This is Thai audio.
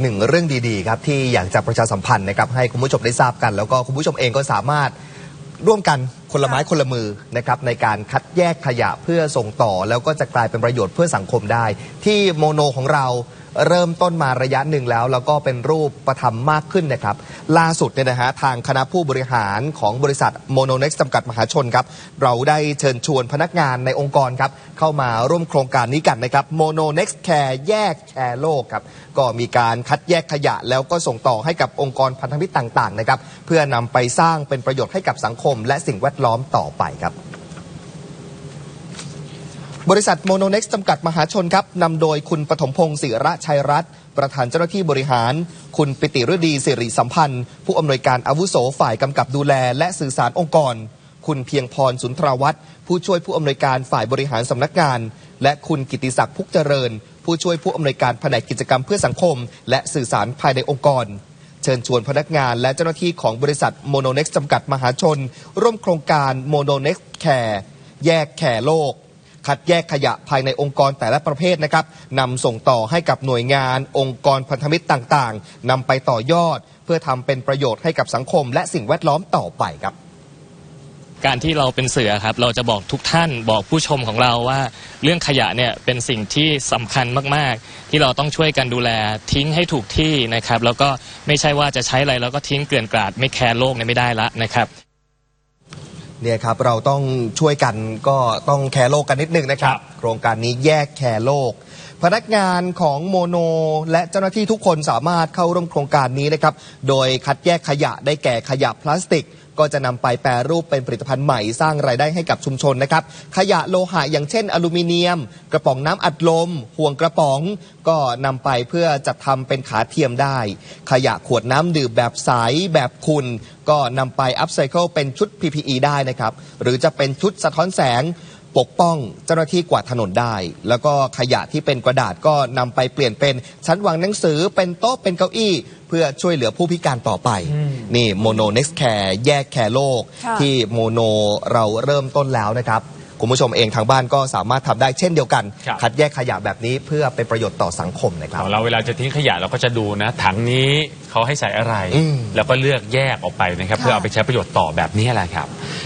หนึ่งเรื่องดีๆครับที่อยากจะประชาสัมพันธ์นะครับให้คุณผู้ชมได้ทราบกัน แล้วก็คุณผู้ชมเองก็สามารถร่วมกันคนละไม้คนละมือนะครับในการคัดแยกขยะเพื่อส่งต่อ แล้วก็จะกลายเป็นประโยชน์เพื่อสังคมได้ ที่โมโนของเราเริ่มต้นมาระยะหนึ่งแล้ว แล้วก็เป็นรูปประธรรมมากขึ้นนะครับ ล่าสุดเนี่ยนะฮะทางคณะผู้บริหารของบริษัทโมโนเน็กซ์จำกัดมหาชนครับ เราได้เชิญชวนพนักงานในองค์กรครับ เข้ามาร่วมโครงการนี้กันนะครับโมโนเน็กซ์แคร์แยกแชร์โลกครับ ก็มีการคัดแยกขยะ แล้วก็ส่งต่อให้กับองค์กรพันธมิตรต่างๆนะครับเพื่อนำไปสร้างเป็นประโยชน์ให้กับสังคม และสิ่งแวดล้อมต่อไปครับบริษัทโมโนเน็กซ์จำกัดมหาชนครับนำโดยคุณปฐมพงศ์ศิระชัยรัตน์ประธานเจ้าหน้าที่บริหาร คุณปิติฤดีสิริสัมพันธ์ ผู้อำนวยการอาวุโสฝ่ายกำกับดูแล และสื่อสารองค์กร คุณเพียงพรสุนทรวัตรผู้ช่วยผู้อำนวยการฝ่ายบริหารสำนักงาน และคุณกิติศักดิ์พุกเจริญ ผู้ช่วยผู้อำนวยการแผนกกิจกรรมเพื่อสังคม และสื่อสารภายในองค์กร เชิญชวนพนักงานและเจ้าหน้าที่ของบริษัทโมโนเน็กซ์จำกัดมหาชน ร่วมโครงการโมโนเน็กซ์แคร์แยกแคร์โลก คัดแยกขยะภายในองค์กรแต่ละประเภทนะครับนำส่งต่อให้กับหน่วยงาน องค์กรพันธมิตรต่างๆนำไปต่อยอด เพื่อทำเป็นประโยชน์ให้กับสังคมและสิ่งแวดล้อมต่อไปครับ การที่เราเป็นเสือครับ เราจะบอกทุกท่านบอกผู้ชมของเราว่า เรื่องขยะเนี่ยเป็นสิ่งที่สำคัญมากๆ ที่เราต้องช่วยกันดูแลทิ้งให้ถูกที่นะครับ แล้วก็ไม่ใช่ว่าจะใช้อะไรแล้วก็ทิ้งเกลื่อนกลาดไม่แคร์โลกเนี่ยไม่ได้ละนะครับ เนี่ยครับเราต้องช่วยกันก็ต้องแคร์โลกกันนิดนึงนะครับครับโครงการนี้แยกแคร์โลก พนักงานของโมโน และเจ้าหน้าที่ทุกคนสามารถเข้าร่วมโครงการนี้นะครับ โดยคัดแยกขยะได้แก่ขยะพลาสติก ก็จะนำไปแปรรูปเป็นผลิตภัณฑ์ใหม่สร้างรายได้ให้กับชุมชนนะครับ ขยะโลหะอย่างเช่น อลูมิเนียม กระป๋องน้ำอัดลม ห่วงกระป๋อง ก็นำไปเพื่อจัดทำเป็นขาเทียมได้ ขยะขวดน้ำดื่มแบบใสแบบคุณ ก็นำไปอัพไซเคิลเป็นชุด PPE ได้นะครับ หรือจะเป็นชุดสะท้อนแสง ปกป้องเจ้าหน้าที่กวาดถนนได้ แล้วก็ขยะที่เป็นกระดาษก็นำไปเปลี่ยนเป็นชั้นวางหนังสือเป็นโต๊ะเป็นเก้าอี้ เพื่อช่วยเหลือผู้พิการต่อไป นี่โมโนเน็กแคร์แยกแคร์โลกค่ะที่โมโนเราเริ่มต้นแล้วนะครับคุณผู้ชมเองทางบ้านก็สามารถทำได้เช่นเดียวกันครับคัดแยกขยะแบบนี้เพื่อเป็นประโยชน์ต่อสังคมนะครับของเราเวลาจะทิ้งขยะเราก็จะดูนะถังนี้เขาให้ใส่อะไรอืมแล้วก็เลือกแยกออกไปนะครับ เพื่อเอาไปใช้ประโยชน์ต่อแบบนี้แหละครับ